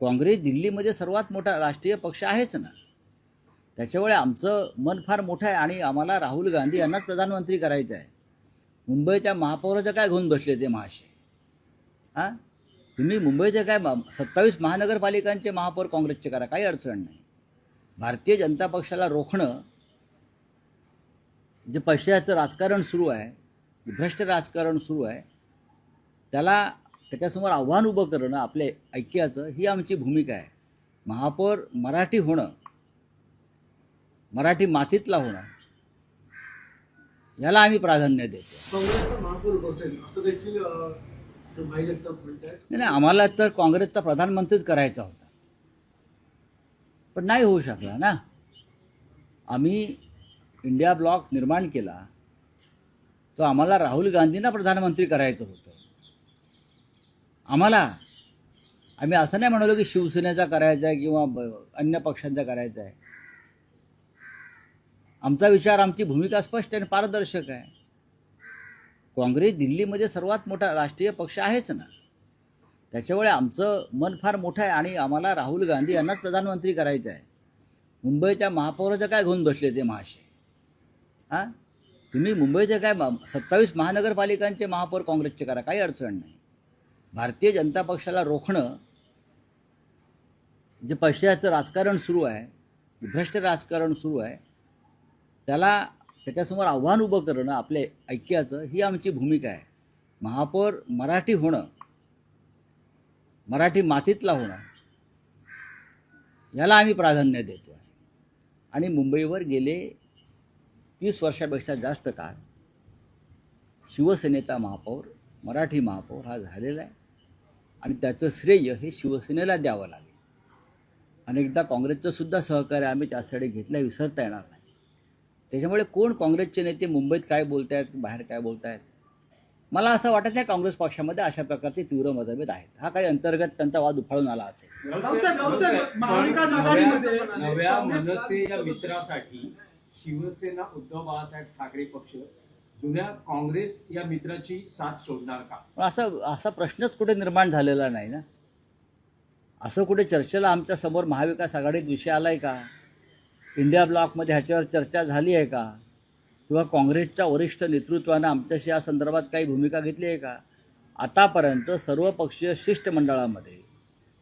काँग्रेस दिल्लीमध्ये सर्वात मोठा राष्ट्रीय पक्ष आहेच ना. त्याच्यामुळे आमचं मन फार मोठं आहे आणि आम्हाला राहुल गांधी यांनाच प्रधानमंत्री करायचं आहे. मुंबईच्या महापौराचं काय घेऊन बसले ते महाशय? हां? तुम्ही मुंबईचे काय सत्तावीस महानगरपालिकांचे महापौर काँग्रेसचे करा काही अडचण नाही. भारतीय जनता पक्षाला रोखणं जे पैशाचं राजकारण सुरू आहे भ्रष्ट राजकारण सुरू आहे त्याला त्याच्यासमोर आव्हान उभं करणं आपल्या ऐक्याचं ही आमची भूमिका आहे. महापौर मराठी होणं मराठी मातीतला होणं याला आम्ही प्राधान्य देतो. नाही नाही आम्हाला तर काँग्रेसचा प्रधानमंत्रीच करायचा होता. पण नाही होऊ शकला ना. आम्ही इंडिया ब्लॉक निर्माण केला तो आम्हाला राहुल गांधींना प्रधानमंत्री करायचं होतं. आम्हाला आम्ही असं नाही म्हणालो की शिवसेनेचा करायचा आहे किंवा ब- अन्य पक्षांचा करायचा आहे. आमचा विचार आमची भूमिका स्पष्ट आणि पारदर्शक आहे. काँग्रेस दिल्लीमध्ये सर्वात मोठा राष्ट्रीय पक्ष आहेच ना. त्याच्यामुळे आमचं मन फार मोठं आहे आणि आम्हाला राहुल गांधी यांनाच प्रधानमंत्री करायचं आहे. मुंबईच्या महापौराचं काय घेऊन बसले ते महाशय? हां? तुम्ही मुंबईचे काय सत्तावीस महानगरपालिकांचे महापौर काँग्रेसचे करा काही अडचण नाही. भारतीय जनता पक्षाला रोखणं जे पैशाचं राजकारण सुरू आहे भ्रष्ट राजकारण सुरू आहे त्याला त्याच्यासमोर आव्हान उभं करणं आपल्या ऐक्याचं ही आमची भूमिका आहे. महापौर मराठी होणं मराठी मातीतला होणं याला आम्ही प्राधान्य देतो आहे आणि मुंबईवर गेले तीस वर्षापेक्षा जास्त काळ शिवसेनेचा महापौर मराठी महापौर हा झालेला आहे. आणि त्याचं श्रेय हे शिवसेनेला द्यावं लागेल. अनेकदा काँग्रेसचं सुद्धा सहकार्य आम्ही त्यासाठी घेतलं विसरता येणार नाही. त्याच्यामुळे कोण काँग्रेसचे नेते मुंबईत काय बोलत आहेत बाहेर काय बोलत आहेत मला असं वाटत नाही काँग्रेस पक्षामध्ये अशा प्रकारचे तीव्र मतभेद आहेत. हा काही अंतर्गत त्यांचा वाद उफाळून आला असेल. नव्या मनसे या मित्रासाठी शिवसेना उद्धव बाळासाहेब ठाकरे पक्ष जुन्या काँग्रेस या मित्राची साथ सोडणार का? पण असा असा प्रश्नच कुठे निर्माण झालेला नाही ना? असं कुठे चर्चेला आमच्यासमोर महाविकास आघाडीत विषय आलाय का? इंडिया ब्लॉकमध्ये ह्याच्यावर चर्चा झाली आहे का? किंवा काँग्रेसच्या वरिष्ठ नेतृत्वानं आमच्याशी या संदर्भात काही भूमिका घेतली आहे का? आतापर्यंत सर्वपक्षीय शिष्टमंडळामध्ये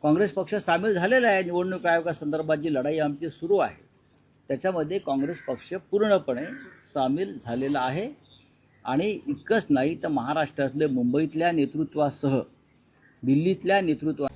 काँग्रेस पक्ष सामील झालेला आहे. निवडणूक आयोगासंदर्भात जी लढाई आमची सुरू आहे त्याच्यामध्ये काँग्रेस पक्ष पूर्णपणे सामील झालेला आहे. आणि इतकंच नाही तर महाराष्ट्रातले मुंबईतल्या नेतृत्वासह दिल्लीतल्या नेतृत्वा